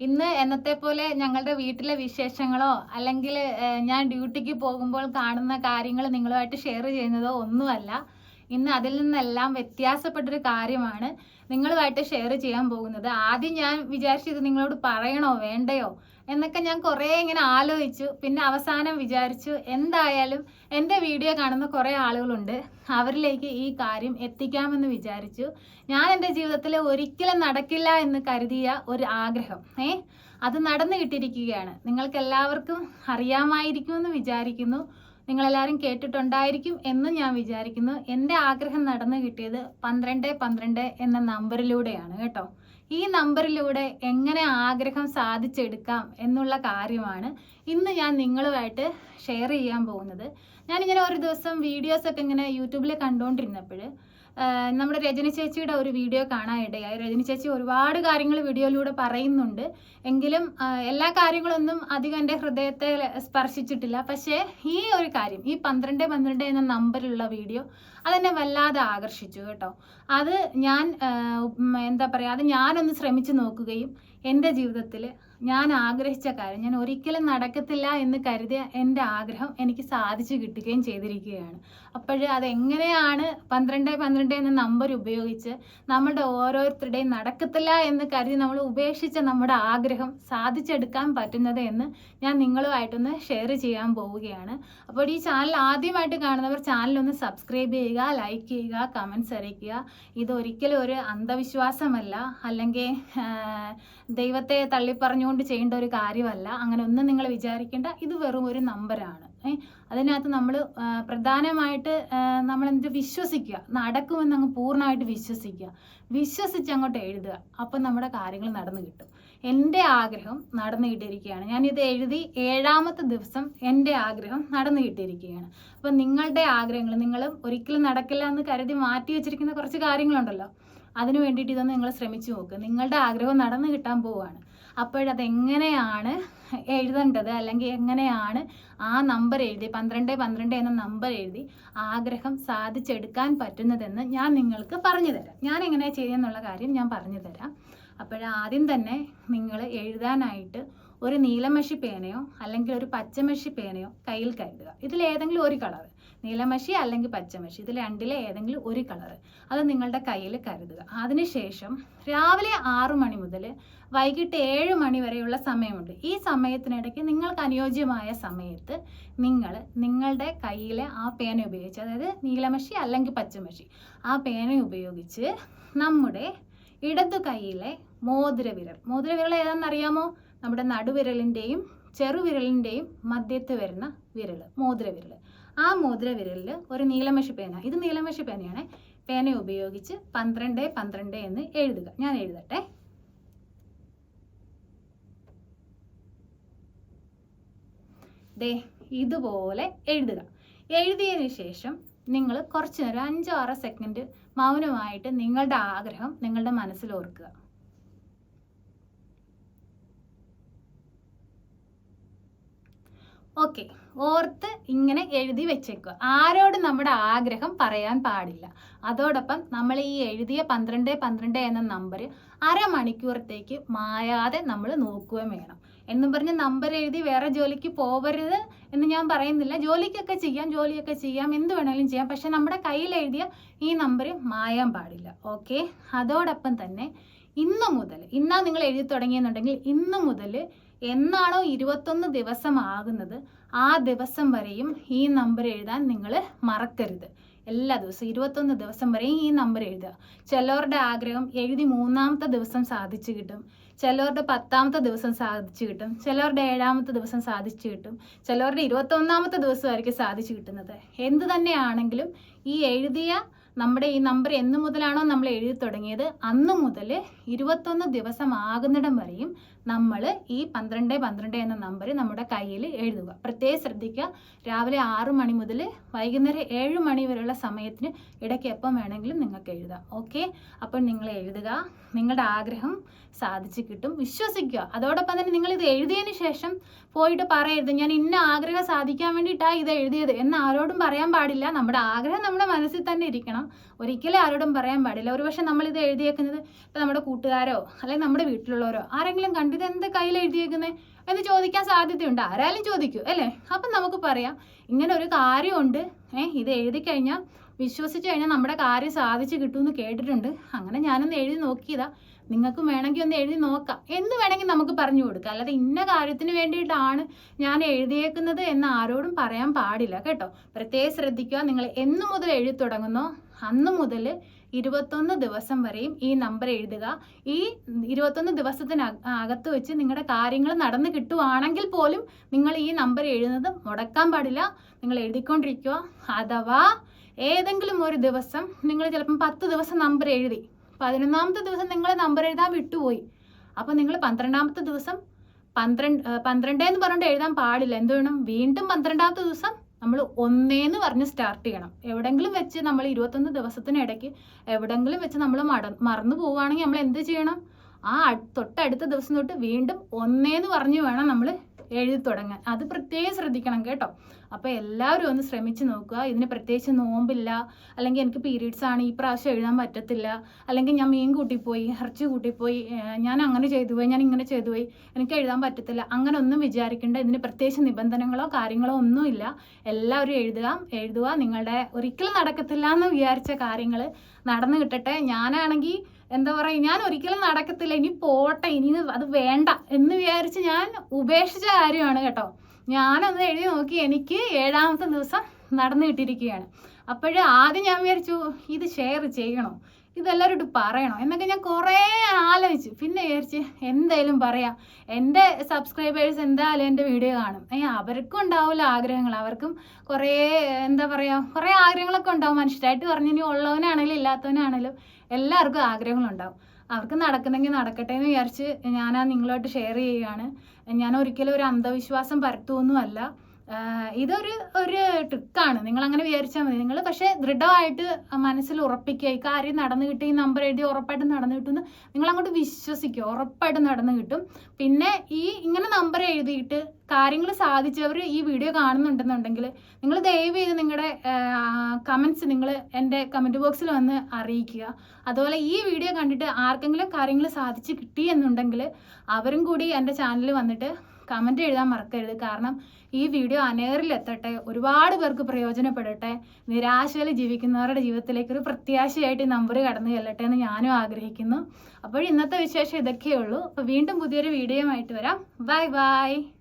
ഇന്ന് എന്നത്തെ പോലെ ഞങ്ങളുടെ വീട്ടിലെ വിശേഷങ്ങളോ അല്ലെങ്കിൽ ഞാൻ ഡ്യൂട്ടിക്ക് പോകുമ്പോൾ കാണുന്ന കാര്യങ്ങൾ നിങ്ങളുമായിട്ട് ഷെയർ ചെയ്യുന്നതോ ഒന്നുമല്ല. ഇന്ന് അതിൽ നിന്നെല്ലാം വ്യത്യാസപ്പെട്ടൊരു കാര്യമാണ് നിങ്ങളുമായിട്ട് ഷെയർ ചെയ്യാൻ പോകുന്നത്. ആദ്യം ഞാൻ വിചാരിച്ചത് നിങ്ങളോട് പറയണോ വേണ്ടയോ എന്നൊക്കെ ഞാൻ കുറേ ഇങ്ങനെ ആലോചിച്ചു. പിന്നെ അവസാനം വിചാരിച്ചു എന്തായാലും എന്റെ വീഡിയോ കാണുന്ന കുറേ ആളുകളുണ്ട്. അവരിലേക്ക് ഈ കാര്യം എത്തിക്കാമെന്ന് വിചാരിച്ചു. ഞാൻ എന്റെ ജീവിതത്തിൽ ഒരിക്കലും നടക്കില്ല എന്ന് കരുതിയ ഒരു ആഗ്രഹം ഏ? അത് നടന്നു കിട്ടിയിരിക്കുകയാണ്. നിങ്ങൾക്ക് എല്ലാവർക്കും അറിയാമായിരിക്കുമെന്ന് വിചാരിക്കുന്നു. നിങ്ങളെല്ലാവരും കേട്ടിട്ടുണ്ടായിരിക്കും എന്ന് ഞാൻ വിചാരിക്കുന്നു. എന്റെ ആഗ്രഹം നടന്നു കിട്ടിയത് പന്ത്രണ്ട് പന്ത്രണ്ട് എന്ന നമ്പറിലൂടെയാണ് കേട്ടോ. ഈ നമ്പറിലൂടെ എങ്ങനെ ആഗ്രഹം സാധിച്ചെടുക്കാം എന്നുള്ള കാര്യമാണ് ഇന്ന് ഞാൻ നിങ്ങളുമായിട്ട് ഷെയർ ചെയ്യാൻ പോകുന്നത്. ഞാനിങ്ങനെ ഒരു ദിവസം വീഡിയോസൊക്കെ ഇങ്ങനെ യൂട്യൂബിൽ കണ്ടുകൊണ്ടിരുന്നപ്പോൾ നമ്മുടെ രജനി ചേച്ചിയുടെ ഒരു വീഡിയോ കാണാനിടയായി. രജനി ചേച്ചി ഒരുപാട് കാര്യങ്ങൾ വീഡിയോയിലൂടെ പറയുന്നുണ്ട്. എങ്കിലും എല്ലാ കാര്യങ്ങളൊന്നും അധികം എന്റെ ഹൃദയത്തെ സ്പർശിച്ചിട്ടില്ല. പക്ഷേ ഈ ഒരു കാര്യം ഈ പന്ത്രണ്ട് പന്ത്രണ്ട് എന്ന നമ്പറിലുള്ള വീഡിയോ അതെന്നെ വല്ലാതെ ആകർഷിച്ചു കേട്ടോ. അത് ഞാൻ എന്താ പറയുക അത് ഞാനൊന്ന് ശ്രമിച്ചു നോക്കുകയും എന്റെ ജീവിതത്തിൽ ഞാൻ ആഗ്രഹിച്ച കാര്യം ഞാൻ ഒരിക്കലും നടക്കത്തില്ല എന്ന് കരുതിയ എന്റെ ആഗ്രഹം എനിക്ക് സാധിച്ചു കിട്ടുകയും ചെയ്തിരിക്കുകയാണ്. അപ്പോൾ അതെങ്ങനെയാണ് പന്ത്രണ്ട് പന്ത്രണ്ട് എന്ന നമ്പർ ഉപയോഗിച്ച് നമ്മുടെ ഓരോരുത്തരുടെയും നടക്കത്തില്ല എന്ന് കരുതി നമ്മൾ ഉപേക്ഷിച്ച നമ്മുടെ ആഗ്രഹം സാധിച്ചെടുക്കാൻ പറ്റുന്നത് എന്ന് ഞാൻ നിങ്ങളുമായിട്ടൊന്ന് ഷെയർ ചെയ്യാൻ പോവുകയാണ്. അപ്പോൾ ഈ ചാനൽ ആദ്യമായിട്ട് കാണുന്നവർ ചാനലൊന്ന് സബ്സ്ക്രൈബ് ചെയ്യുക ലൈക്ക് ചെയ്യുക കമൻസ് അറിയിക്കുക. ഇതൊരിക്കലും ഒരു അന്ധവിശ്വാസമല്ല. അല്ലെങ്കിൽ ദൈവത്തെ തള്ളിപ്പറഞ്ഞുകൊണ്ട് ചെയ്യേണ്ട ഒരു കാര്യമല്ല. അങ്ങനെ ഒന്നും നിങ്ങൾ വിചാരിക്കേണ്ട. ഇത് വെറും ഒരു നമ്പറാണ് അതിനകത്ത് നമ്മൾ പ്രധാനമായിട്ട് നമ്മൾ എന്ത് വിശ്വസിക്കുക നടക്കുമെന്ന് അങ്ങ് പൂർണമായിട്ട് വിശ്വസിക്കുക. വിശ്വസിച്ച് അങ്ങോട്ട് എഴുതുക. അപ്പം നമ്മുടെ കാര്യങ്ങൾ നടന്നു കിട്ടും. എന്റെ ആഗ്രഹം നടന്നു കിട്ടിയിരിക്കുകയാണ്. ഞാനിത് എഴുതി ഏഴാമത്തെ ദിവസം എന്റെ ആഗ്രഹം നടന്നു കിട്ടിയിരിക്കുകയാണ്. അപ്പം നിങ്ങളുടെ ആഗ്രഹങ്ങൾ നിങ്ങൾ ഒരിക്കലും നടക്കില്ല എന്ന് കരുതി മാറ്റി വെച്ചിരിക്കുന്ന കുറച്ച് കാര്യങ്ങളുണ്ടല്ലോ. അതിനു വേണ്ടിയിട്ട് ഇതൊന്ന് നിങ്ങൾ ശ്രമിച്ചു നോക്ക്. നിങ്ങളുടെ ആഗ്രഹം നടന്നു കിട്ടാൻ പോവുകയാണ് അപ്പോഴതെങ്ങനെയാണ് എഴുതേണ്ടത്? അല്ലെങ്കിൽ എങ്ങനെയാണ് ആ നമ്പർ എഴുതി പന്ത്രണ്ട് പന്ത്രണ്ട് എന്ന നമ്പർ എഴുതി ആഗ്രഹം സാധിച്ചെടുക്കാൻ പറ്റുന്നതെന്ന് ഞാൻ നിങ്ങൾക്ക് പറഞ്ഞു തരാം. ഞാൻ എങ്ങനെയാണ് ചെയ്യുന്നുള്ള കാര്യം ഞാൻ പറഞ്ഞു തരാം. അപ്പോഴാദ്യം തന്നെ നിങ്ങൾ എഴുതാനായിട്ട് ഒരു നീലമഷി പേനയോ അല്ലെങ്കിൽ ഒരു പച്ചമഷി പേനയോ കയ്യിൽ കരുതുക. ഇതിൽ ഏതെങ്കിലും ഒരു കളർ നീലമഷി അല്ലെങ്കിൽ പച്ചമഷി ഇതിൽ രണ്ടിലെ ഏതെങ്കിലും ഒരു കളർ അത് നിങ്ങളുടെ കയ്യിൽ കരുതുക. അതിനുശേഷം രാവിലെ ആറു മണി മുതൽ വൈകിട്ട് ഏഴ് മണി വരെയുള്ള സമയമുണ്ട്. ഈ സമയത്തിനിടയ്ക്ക് നിങ്ങൾക്ക് അനുയോജ്യമായ സമയത്ത് നിങ്ങൾ നിങ്ങളുടെ കയ്യിലെ ആ പേന ഉപയോഗിച്ച് അതായത് നീലമഷി അല്ലെങ്കിൽ പച്ചമഷി ആ പേന ഉപയോഗിച്ച് നമ്മുടെ ഇടതു കൈയിലെ മോതിരവിരൽ. മോതിരവിരൽ ഏതാണെന്നറിയാമോ? നമ്മുടെ നടുവിരലിന്റെയും ചെറുവിരലിന്റെയും മധ്യത്ത് വരുന്ന വിരൽ മോതിരവിരൽ ആ മോതിരവിരലിൽ ഒരു നീലമഷി പേന. ഇത് നീലമഷി പേനയാണ്. പേന ഉപയോഗിച്ച് പന്ത്രണ്ട് പന്ത്രണ്ട് എന്ന് എഴുതുക. ഞാൻ എഴുതട്ടെ. ദേ ഇതുപോലെ എഴുതുക. എഴുതിയതിന് ശേഷം നിങ്ങൾ കുറച്ച് നേരം അഞ്ചോ ആറോ സെക്കൻഡ് മൗനമായിട്ട് നിങ്ങളുടെ ആഗ്രഹം നിങ്ങളുടെ മനസ്സിൽ ഓർക്കുക. ഓക്കെ ഓർത്ത് ഇങ്ങനെ എഴുതി വെച്ചേക്കുക. ആരോടും നമ്മുടെ ആഗ്രഹം പറയാൻ പാടില്ല. അതോടൊപ്പം നമ്മൾ ഈ എഴുതിയ പന്ത്രണ്ട് പന്ത്രണ്ട് എന്ന നമ്പർ അരമണിക്കൂറത്തേക്ക് മായാതെ നമ്മൾ നോക്കുകയും വേണം. എന്നും പറഞ്ഞ് നമ്പർ എഴുതി വേറെ ജോലിക്ക് പോവരുത് എന്ന് ഞാൻ പറയുന്നില്ല. ജോലിക്കൊക്കെ ചെയ്യാം ജോലിയൊക്കെ ചെയ്യാം എന്ത് വേണമെങ്കിലും ചെയ്യാം. പക്ഷെ നമ്മുടെ കയ്യിൽ എഴുതിയ ഈ നമ്പർ മായാൻ പാടില്ല. ഓക്കെ അതോടൊപ്പം തന്നെ ഇന്ന് മുതൽ ഇന്നാ നിങ്ങൾ എഴുതി തുടങ്ങിയെന്നുണ്ടെങ്കിൽ ഇന്ന് മുതൽ എന്നാണോ ഇരുപത്തൊന്ന് ദിവസം ആകുന്നത് ആ ദിവസം വരെയും ഈ നമ്പർ എഴുതാൻ നിങ്ങൾ മറക്കരുത്. എല്ലാ ദിവസവും ഇരുപത്തൊന്ന് ദിവസം വരെയും ഈ നമ്പർ എഴുതുക. ചിലവരുടെ ആഗ്രഹം എഴുതി മൂന്നാമത്തെ ദിവസം സാധിച്ചു കിട്ടും. ചിലവരുടെ പത്താമത്തെ ദിവസം സാധിച്ചു കിട്ടും. ചിലവരുടെ ഏഴാമത്തെ ദിവസം സാധിച്ചു കിട്ടും. ചിലവരുടെ ഇരുപത്തൊന്നാമത്തെ ദിവസമായിരിക്കും സാധിച്ചു കിട്ടുന്നത്. എന്ത് തന്നെയാണെങ്കിലും ഈ എഴുതിയ നമ്മുടെ ഈ നമ്പർ എന്ന് മുതലാണോ നമ്മൾ എഴുതി തുടങ്ങിയത്? അന്ന് മുതൽ ഇരുപത്തൊന്ന് ദിവസം ആകുന്നിടം വരെയും നമ്മൾ ഈ പന്ത്രണ്ട് പന്ത്രണ്ട് എന്ന നമ്പർ നമ്മുടെ കയ്യിൽ എഴുതുക. പ്രത്യേകം ശ്രദ്ധിക്കുക. രാവിലെ ആറ് മണി മുതൽ വൈകുന്നേരം ഏഴ് മണി വരെയുള്ള സമയത്തിന് ഇടയ്ക്ക് എപ്പം വേണമെങ്കിലും നിങ്ങൾക്ക് എഴുതാം. ഓക്കെ അപ്പോൾ നിങ്ങൾ എഴുതുക. നിങ്ങളുടെ ആഗ്രഹം സാധിച്ചു കിട്ടും. വിശ്വസിക്കുക. അതോടൊപ്പം തന്നെ നിങ്ങൾ ഇത് എഴുതിയതിന് ശേഷം പോയിട്ട് പറയരുത്. ഞാൻ ഇന്ന ആഗ്രഹം സാധിക്കാൻ വേണ്ടിയിട്ടാണ് ഇത് എഴുതിയത് എന്ന് ആരോടും പറയാൻ പാടില്ല. നമ്മുടെ ആഗ്രഹം നമ്മുടെ മനസ്സിൽ തന്നെ ഇരിക്കണം. ഒരിക്കലും ആരോടും പറയാൻ പാടില്ല. ഒരുപക്ഷെ നമ്മൾ ഇത് എഴുതിയേക്കുന്നത് ഇപ്പം നമ്മുടെ കൂട്ടുകാരോ അല്ലെങ്കിൽ നമ്മുടെ വീട്ടിലുള്ളവരോ ആരെങ്കിലും കണ്ട് ഇതെന്താ കയ്യിൽ എഴുതിയേക്കുന്നത് എന്ന് ചോദിക്കാൻ സാധ്യതയുണ്ട്. ആരായാലും ചോദിക്കൂ അല്ലേ? അപ്പം നമുക്ക് പറയാം. ഇങ്ങനെ ഒരു കാര്യമുണ്ട്. ഏഹ് ഇത് എഴുതി കഴിഞ്ഞാൽ വിശ്വസിച്ച് കഴിഞ്ഞാൽ നമ്മുടെ കാര്യം സാധിച്ചു കിട്ടുമെന്ന് കേട്ടിട്ടുണ്ട്. അങ്ങനെ ഞാനൊന്ന് എഴുതി നോക്കിയതാ. നിങ്ങൾക്കും വേണമെങ്കിൽ ഒന്ന് എഴുതി നോക്കാം. എന്ന് വേണമെങ്കിൽ നമുക്ക് പറഞ്ഞു കൊടുക്കാം. അല്ലാതെ ഇന്ന കാര്യത്തിന് വേണ്ടിയിട്ടാണ് ഞാൻ എഴുതിയേക്കുന്നത് എന്ന് ആരോടും പറയാൻ പാടില്ല കേട്ടോ. പ്രത്യേകം ശ്രദ്ധിക്കുക നിങ്ങൾ എന്നു മുതൽ എഴുതി തുടങ്ങുന്നോ അന്ന് മുതൽ ഇരുപത്തൊന്ന് ദിവസം വരെയും ഈ നമ്പർ എഴുതുക. ഈ ഇരുപത്തൊന്ന് ദിവസത്തിന് അകത്ത് വെച്ച് നിങ്ങളുടെ കാര്യങ്ങൾ നടന്നു കിട്ടുവാണെങ്കിൽ പോലും നിങ്ങൾ ഈ നമ്പർ എഴുതുന്നത് മുടക്കാൻ പാടില്ല. നിങ്ങൾ എഴുതിക്കൊണ്ടിരിക്കുക. അഥവാ ഏതെങ്കിലും ഒരു ദിവസം നിങ്ങൾ ചിലപ്പം പത്ത് ദിവസം നമ്പർ എഴുതി പതിനൊന്നാമത്തെ ദിവസം നിങ്ങൾ നമ്പർ എഴുതാൻ വിട്ടുപോയി. അപ്പോൾ നിങ്ങൾ പന്ത്രണ്ടാമത്തെ ദിവസം പന്ത്രണ്ട് പന്ത്രണ്ട് എന്ന് പറഞ്ഞിട്ട് എഴുതാൻ പാടില്ല. എന്ത് വേണം? വീണ്ടും പന്ത്രണ്ടാമത്തെ ദിവസം നമ്മൾ ഒന്നേന്ന് പറഞ്ഞ് സ്റ്റാർട്ട് ചെയ്യണം. എവിടെങ്കിലും വെച്ച് നമ്മൾ ഇരുപത്തൊന്ന് ദിവസത്തിനിടയ്ക്ക് എവിടെങ്കിലും വെച്ച് നമ്മൾ മട മറന്നു പോവുകയാണെങ്കിൽ നമ്മൾ എന്ത് ചെയ്യണം? ആ തൊട്ടടുത്ത ദിവസം തൊട്ട് വീണ്ടും ഒന്നേന്ന് പറഞ്ഞു വേണം നമ്മൾ എഴുതി തുടങ്ങാൻ. അത് പ്രത്യേകം ശ്രദ്ധിക്കണം കേട്ടോ. അപ്പോൾ എല്ലാവരും ഒന്ന് ശ്രമിച്ചു നോക്കുക. ഇതിന് പ്രത്യേകിച്ച് നോമ്പില്ല. അല്ലെങ്കിൽ എനിക്ക് പീരീഡ്സ് ആണ് ഈ പ്രാവശ്യം എഴുതാൻ പറ്റത്തില്ല. അല്ലെങ്കിൽ ഞാൻ മീൻ കൂട്ടിപ്പോയി ഇറച്ചി കൂട്ടിപ്പോയി ഞാൻ അങ്ങനെ ചെയ്തു പോയി ഞാൻ ഇങ്ങനെ ചെയ്തു പോയി എനിക്ക് എഴുതാൻ പറ്റത്തില്ല. അങ്ങനെ ഒന്നും വിചാരിക്കേണ്ട. ഇതിന് പ്രത്യേകിച്ച് നിബന്ധനകളോ കാര്യങ്ങളോ ഒന്നുമില്ല. എല്ലാവരും എഴുതുക. എഴുതുക നിങ്ങളുടെ ഒരിക്കലും നടക്കത്തില്ല എന്ന് വിചാരിച്ച കാര്യങ്ങൾ നടന്നു കിട്ടട്ടെ. ഞാനാണെങ്കിൽ എന്താ പറയുക ഞാൻ ഒരിക്കലും നടക്കത്തില്ല. ഇനി പോട്ടെ ഇനി അത് വേണ്ട എന്ന് വിചാരിച്ച് ഞാൻ ഉപേക്ഷിച്ച കാര്യമാണ് കേട്ടോ. ഞാനൊന്ന് എഴുതി നോക്കി എനിക്ക് ഏഴാമത്തെ ദിവസം നടന്നു കിട്ടിയിരിക്കുകയാണ്. അപ്പോഴേ ആദ്യം ഞാൻ വിചാരിച്ചു ഇത് ഷെയർ ചെയ്യണോ? ഇതെല്ലാവരോടും പറയണോ? എന്നൊക്കെ ഞാൻ കുറേ ആലോചിച്ചു. പിന്നെ വിചാരിച്ച് എന്തായാലും പറയാം. എന്റെ സബ്സ്ക്രൈബേഴ്സ് എന്തായാലും എന്റെ വീഡിയോ കാണും. ഏ അവർക്കും ഉണ്ടാവില്ല ആഗ്രഹങ്ങൾ. അവർക്കും കുറേ എന്താ പറയുക കുറേ ആഗ്രഹങ്ങളൊക്കെ ഉണ്ടാവും. മനുഷ്യരായിട്ട് പറഞ്ഞു ഇനി ഉള്ളവനാണെങ്കിലും ഇല്ലാത്തവനാണെങ്കിലും എല്ലാവർക്കും ആഗ്രഹങ്ങളുണ്ടാവും അവർക്ക് നടക്കുന്നെങ്കിൽ നടക്കട്ടെ എന്ന് വിചാരിച്ച് ഞാനാ ആ നിങ്ങളുമായിട്ട് ഷെയർ ചെയ്യുകയാണ്. ഞാൻ ഒരിക്കലും ഒരു അന്ധവിശ്വാസം പരത്തുമൊന്നുമല്ല ഇതൊരു ഒരു ട്രിക്കാണ്. നിങ്ങൾ അങ്ങനെ വിചാരിച്ചാൽ മതി. നിങ്ങൾ പക്ഷേ ദൃഢമായിട്ട് മനസ്സിൽ ഉറപ്പിക്കുക. ഈ കാര്യം നടന്നു കിട്ടും ഈ നമ്പർ എഴുതി ഉറപ്പായിട്ട് നടന്നു കിട്ടുമെന്ന് നിങ്ങൾ അങ്ങോട്ട് വിശ്വസിക്കുക. ഉറപ്പായിട്ട് നടന്നു കിട്ടും. പിന്നെ ഈ ഇങ്ങനെ നമ്പർ എഴുതിയിട്ട് കാര്യങ്ങൾ സാധിച്ചവർ ഈ വീഡിയോ കാണുന്നുണ്ടെന്നുണ്ടെങ്കിൽ നിങ്ങൾ ദയവ് ചെയ്ത് നിങ്ങളുടെ കമൻസ് നിങ്ങൾ എന്റെ കമന്റ് ബോക്സിൽ വന്ന് അറിയിക്കുക. അതുപോലെ ഈ വീഡിയോ കണ്ടിട്ട് ആർക്കെങ്കിലും കാര്യങ്ങൾ സാധിച്ച് കിട്ടി എന്നുണ്ടെങ്കിൽ അവരും കൂടി എന്റെ ചാനലിൽ വന്നിട്ട് കമന്റ് എഴുതാൻ മറക്കരുത്. കാരണം ഈ വീഡിയോ അനേറിലെത്തട്ടെ ഒരുപാട് പേർക്ക് പ്രയോജനപ്പെടട്ടെ നിരാശയിൽ ജീവിക്കുന്നവരുടെ ജീവിതത്തിലേക്ക് ഒരു പ്രത്യാശയായിട്ട് ഈ നമ്പർ കടന്നു ചെല്ലട്ടെ എന്ന് ഞാനും ആഗ്രഹിക്കുന്നു. അപ്പോൾ ഇന്നത്തെ വിശേഷം ഇതൊക്കെയേ ഉള്ളൂ. അപ്പോൾ വീണ്ടും പുതിയൊരു വീഡിയോയുമായിട്ട് വരാം. Bye bye